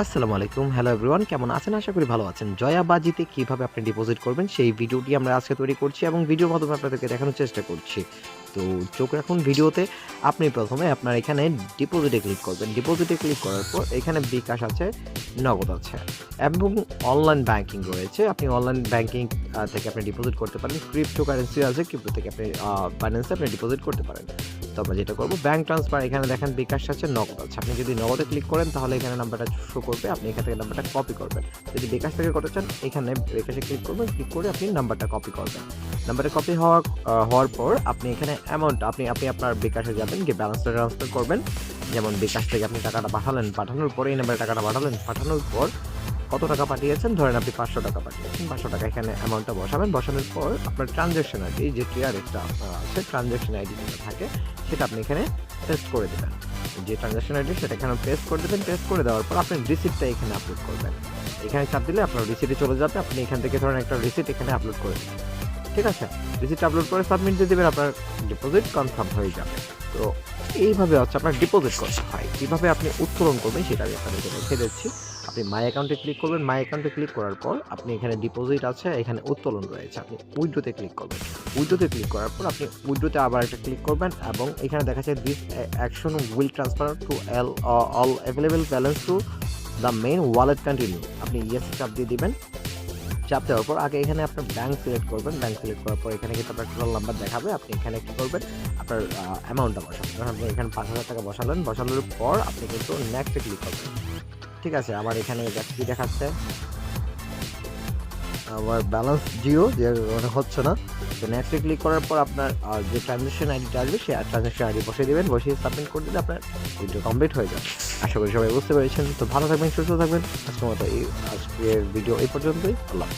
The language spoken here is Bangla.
আসসালামু আলাইকুম। হ্যালো এভরিওয়ান কেমন আছেন? আশা করি ভালো আছেন। জয়া বাজিতে কীভাবে আপনি ডিপোজিট করবেন, সেই ভিডিওটি আমরা আজকে তৈরি করছি এবং ভিডিওর মাধ্যমে আপনাদেরকে দেখানোর চেষ্টা করছি। তো চোখ রাখুন ভিডিওতে। আপনি প্রথমে আপনার এখানে ডিপোজিটে ক্লিক করবেন। ডিপোজিটে ক্লিক করার পর এখানে বিকাশ আছে, নগদ আছে এবং অনলাইন ব্যাংকিং রয়েছে। আপনি অনলাইন ব্যাংকিং থেকে আপনি ডিপোজিট করতে পারেন। ক্রিপ্টো কারেন্সি আছে ক্রিপ্টো থেকে আপনি ফাইন্যান্সে আপনি ডিপোজিট করতে পারেন। তো আমরা যেটা করব ব্যাঙ্ক ট্রান্সফার এখানে দেখেন বিকাশ আছে, নগদ আছে। আপনি যদি নগদে ক্লিক করেন, তাহলে এখানে নাম্বারটা শো করবে। আপনি এখান থেকে নাম্বারটা কপি করবেন। যদি বিকাশ থেকে করতে চান, এখানে বিকাশে ক্লিক করবেন। ক্লিক করে আপনি নাম্বারটা কপি করবেন। নাম্বারটা কপি হওয়া হওয়ার পর আপনি এখানে অ্যামাউন্ট আপনি আপনি আপনার বিকাশে যাবেন, গিয়ে ব্যালেন্সটা ট্রান্সফার করবেন। যেমন বিকাশ থেকে আপনি টাকাটা পাঠালেন, পাঠানোর পরে এই নাম্বারে টাকাটা পাঠালেন, পাঠানোর পর কত টাকা পাঠিয়েছেন? ধরেন আপনি পাঁচশো টাকা পাঠিয়েছেন। পাঁচশো টাকা এখানে অ্যামাউন্টটা বসাবেন। বসানোর পর আপনার ট্রানজ্যাকশন আইডি যে টিআরএসটা আছে ট্রানজ্যাকশন আইডি যেটা থাকে, সেটা আপনি এখানে পেস্ট করে দেবেন। যে ট্রানজ্যাকশন আইডি সেটা এখানে পেস্ট করে দেবেন। পেস্ট করে দেওয়ার পর আপনি রিসিপ্টটা এখানে আপলোড করবেন। এখানে চাপ দিলে আপনার রিসিটে চলে যাবে। আপনি এখান থেকে ধরেন একটা রিসিট এখানে আপলোড করে দেবেন ঠিক আছে? রিসিট আপলোড করে সাবমিট দিয়ে দেবেন, আপনার ডিপোজিট কনফার্ম হয়ে যাবে। তো এইভাবে হচ্ছে আপনার ডিপোজিট করতে হয়। কীভাবে আপনি উত্তোলন করবেন সেটা আমি আপনাদেরকে দেখে দিচ্ছি। আপনি মাই অ্যাকাউন্টে ক্লিক করবেন। মাই অ্যাকাউন্টে ক্লিক করার পর আপনি এখানে ডিপোজিট আছে, এখানে উত্তোলন রয়েছে। আপনি উইড্রোতে ক্লিক করবেন। উইড্রোতে ক্লিক করার পর আপনি উইড্রোতে আবার একটা ক্লিক করবেন এবং এখানে দেখা যায় this action will transfer to all all available balance to the main wallet continue আপনি ইয়েস চাপ দিয়ে দিবেন। চাপ দেওয়ার পর আগে এখানে আপনার ব্যাঙ্ক সিলেক্ট করবেন ব্যাঙ্ক সিলেক্ট করার পর এখানে কিন্তু আপনার টোটাল নাম্বার দেখাবে, আপনি এখানে কী করবেন, আপনার অ্যামাউন্টটা বসাবেন। আপনি এখানে পাঁচ হাজার টাকা বসালেন, বসানোর পর আপনি কিন্তু নেক্সটে ক্লিক করবেন। ঠিক আছে আবার এখানে কি দেখাচ্ছে? আবার ব্যালেন্স জিও, যে মানে হচ্ছে না। তো নেক্সটে ক্লিক করার পর আপনার যে ট্রানজ্যাকশন আইডিটা আসবে সেই ট্রানজ্যাকশন আইডি বসিয়ে দেবেন, বসিয়ে সাবমিট করে দিলে আপনার ভিডিও কমপ্লিট হয়ে যাবে। আশা করি সবাই বুঝতে পেরেছেন। তো ভালো থাকবেন, সুস্থ থাকবেন। আজকের মতো এই, আজকের ভিডিও এই পর্যন্তই। আল্লাহ।